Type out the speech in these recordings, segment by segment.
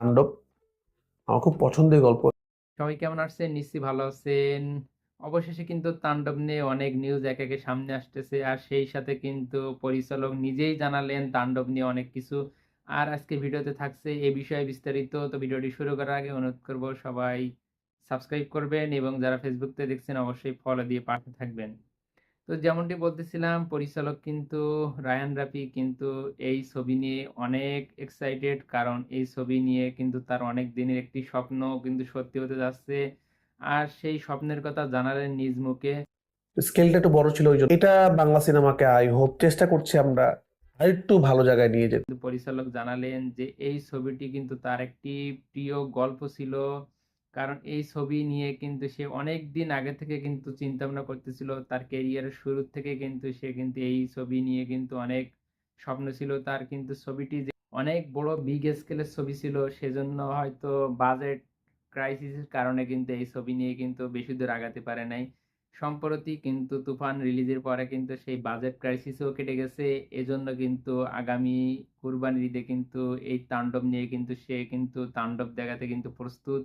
তাণ্ডব। আমার খুব পছন্দের গল্প। সবাই কেমন আছেন? নিশ্চয়ই ভালো আছেন। অবশেষে কিন্তু তাণ্ডব নিয়ে অনেক নিউজ এক একে সামনে আসতেছে। আর সেই সাথে কিন্তু পরিচালক নিজেই জানালেন তাণ্ডব নিয়ে অনেক কিছু। আর আজকে ভিডিওতে থাকছে এ বিষয়ে বিস্তারিত। তো ভিডিওটি শুরু করার আগে অনুরোধ করব সবাই সাবস্ক্রাইব করবেন এবং যারা ফেসবুকতে দেখছেন অবশ্যই ফলো দিয়ে পাশে থাকবেন। তো যেমনটি বলতেছিলাম পরিচালক কিন্তু রায়ান রাফি কিন্তু এই ছবি নিয়ে অনেক এক্সাইটেড কারণ এই ছবি নিয়ে কিন্তু তার অনেক দিনের একটি স্বপ্ন কিন্তু সত্যি হতে যাচ্ছে। আর সেই স্বপ্নের কথা জানালেন নিজ মুখে। স্কেলটা একটু বড় ছিল ওই জন্য। এটা বাংলা সিনেমাকে আই হোপ চেষ্টা করছি আমরা আরেকটু ভালো জায়গায় নিয়ে যেতে। পরিচালক জানালেন যে এই ছবিটি কিন্তু তার একটি প্রিয় গল্প ছিল। কারণ এই ছবি নিয়ে কিন্তু সে অনেক দিন আগে থেকে কিন্তু চিন্তা ভাবনা করতেছিল। তার ক্যারিয়ারের শুরু থেকে কিন্তু সে কিন্তু এই ছবি নিয়ে কিন্তু অনেক স্বপ্ন ছিল। তার কিন্তু ছবিটি যে অনেক বড় বিগ স্কেলের ছবি ছিল, সেজন্য হয়তো বাজেট ক্রাইসিসের কারণে কিন্তু এই ছবি নিয়ে কিন্তু বেশি দূর আগাতে পারে নাই। সম্প্রতি কিন্তু তুফান রিলিজের পরে কিন্তু সেই বাজেট ক্রাইসিসও কেটে গেছে। এজন্য কিন্তু আগামী কুরবানির ঈদে কিন্তু এই তাণ্ডব নিয়ে কিন্তু সে কিন্তু তাণ্ডব দেখাতে কিন্তু প্রস্তুত।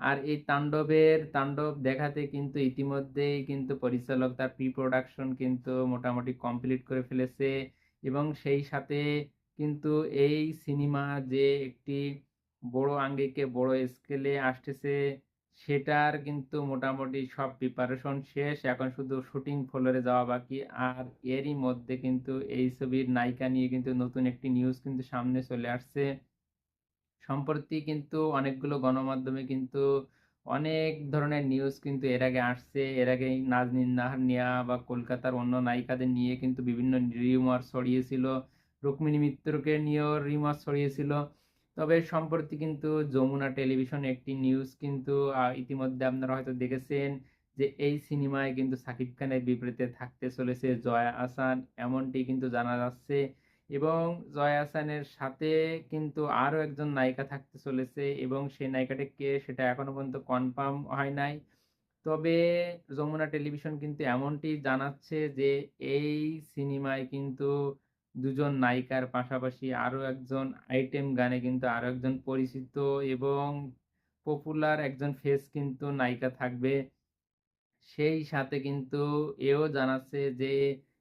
আর এই তাণ্ডবের তাণ্ডব দেখাতে কিন্তু ইতিমধ্যেই কিন্তু পরিচালক তার প্রি প্রোডাকশন কিন্তু মোটামুটি কমপ্লিট করে ফেলেছে এবং সেই সাথে কিন্তু এই সিনেমা যে একটি বড় আঙ্গিকে বড় স্কেলে আসতেছে, সেটার কিন্তু মোটামুটি সব প্রিপারেশন শেষ। এখন শুধু শুটিং ফ্লোরে যাওয়া বাকি। আর এরই মধ্যে কিন্তু এই ছবির নায়িকা নিয়ে কিন্তু নতুন একটি নিউজ কিন্তু সামনে চলে আসছে। সম্প্রতি কিন্তু অনেকগুলো গণমাধ্যমে কিন্তু অনেক ধরনের নিউজ কিন্তু এর আগে আসছে। এর আগে নাজনীন নাহার বা কলকাতার অন্য নায়িকাদের নিয়ে কিন্তু বিভিন্ন রিউমার ছড়িয়েছিল। রুক্মিণী মিত্রকে নিয়েও রিউমার ছড়িয়েছিল। তবে সম্প্রতি কিন্তু যমুনা টেলিভিশন একটি নিউজ কিন্তু ইতিমধ্যে আপনারা হয়তো দেখেছেন যে এই সিনেমায় কিন্তু সাকিব খানের বিপরীতে থাকতে চলেছে জয়া আসান। এমনটি কিন্তু জানা যাচ্ছে এবং জয়া আহসানের সাথে কিন্তু আরও একজন নায়িকা থাকতে চলেছে এবং সেই নায়িকাটি কে সেটা এখনও পর্যন্ত কনফার্ম হয় নাই। তবে যমুনা টেলিভিশন কিন্তু এমনটি জানাচ্ছে যে এই সিনেমায় কিন্তু দুজন নায়িকার পাশাপাশি আরও একজন আইটেম গানে কিন্তু আরও একজন পরিচিত এবং পপুলার একজন ফেস কিন্তু নায়িকা থাকবে। সেই সাথে কিন্তু এও জানাচ্ছে যে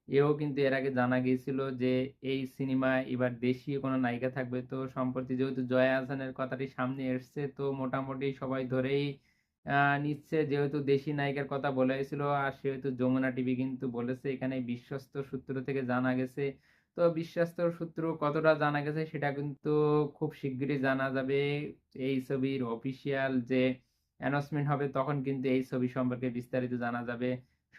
এও কিন্তু এর আগে জানা গিয়েছিল যে, এই সিনেমায় এবার দেশীয় কোনো নায়িকা থাকবে। তো সম্প্রতি যেহেতু জয়া আহসানের কথাটি সামনে এসছে, তো মোটামুটি সবাই ধরেই নিচ্ছে যেহেতু দেশি নায়িকার কথা বলা হয়েছিল। আর সেহেতু যমুনা টিভি কিন্তু বলেছে, এখানে বিশ্বস্ত সূত্র থেকে জানা গেছে। তো বিশ্বস্ত সূত্র কতটা জানা গেছে সেটা কিন্তু খুব শিগগিরই জানা যাবে। এই ছবির অফিসিয়াল যে অ্যানাউন্সমেন্ট হবে তখন কিন্তু এই ছবি সম্পর্কে বিস্তারিত জানা যাবে।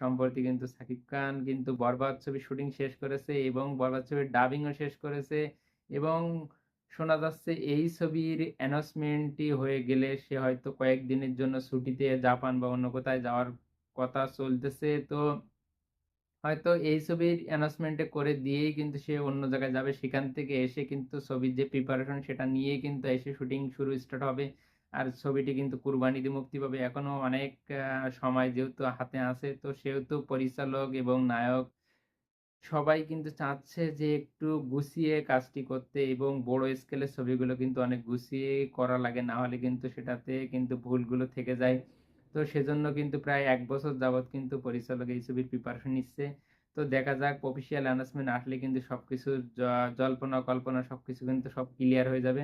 সম্প্রতি কিন্তু সাকিব খান কিন্তু বরবাদ ছবির শুটিং শেষ করেছে এবং বরবাদ ছবির ডাবিংও শেষ করেছে এবং শোনা যাচ্ছে এই ছবির অ্যানাউন্সমেন্টটি হয়ে গেলে সে হয়তো কয়েকদিনের জন্য ছুটিতে জাপান বা অন্য কোথায় যাওয়ার কথা চলতেছে। তো হয়তো এই ছবির অ্যানাউন্সমেন্টে করে দিয়েই কিন্তু সে অন্য জায়গায় যাবে। সেখান থেকে এসে কিন্তু ছবির যে প্রিপারেশন সেটা নিয়ে কিন্তু এসে শুটিং শুরু স্টার্ট হবে। আর ছবিটি কিন্তু কুরবানিতে মুক্তি পাবে। এখনও অনেক সময় যেহেতু হাতে আছে, তো সেহেতু পরিচালক এবং নায়ক সবাই কিন্তু চাচ্ছে যে একটু গুছিয়ে কাজটি করতে এবং বড় স্কেলের ছবিগুলো কিন্তু অনেক গুছিয়ে করা লাগে, না হলে কিন্তু সেটাতে কিন্তু ভুলগুলো থেকে যায়। তো সেজন্য কিন্তু প্রায় এক বছর যাবৎ কিন্তু পরিচালক এই ছবির প্রিপারেশন নিচ্ছে। তো দেখা যাক অফিসিয়াল অ্যানাউন্সমেন্ট আসলে কিন্তু সব কিছু জল্পনা কল্পনা সব কিছু কিন্তু সব ক্লিয়ার হয়ে যাবে।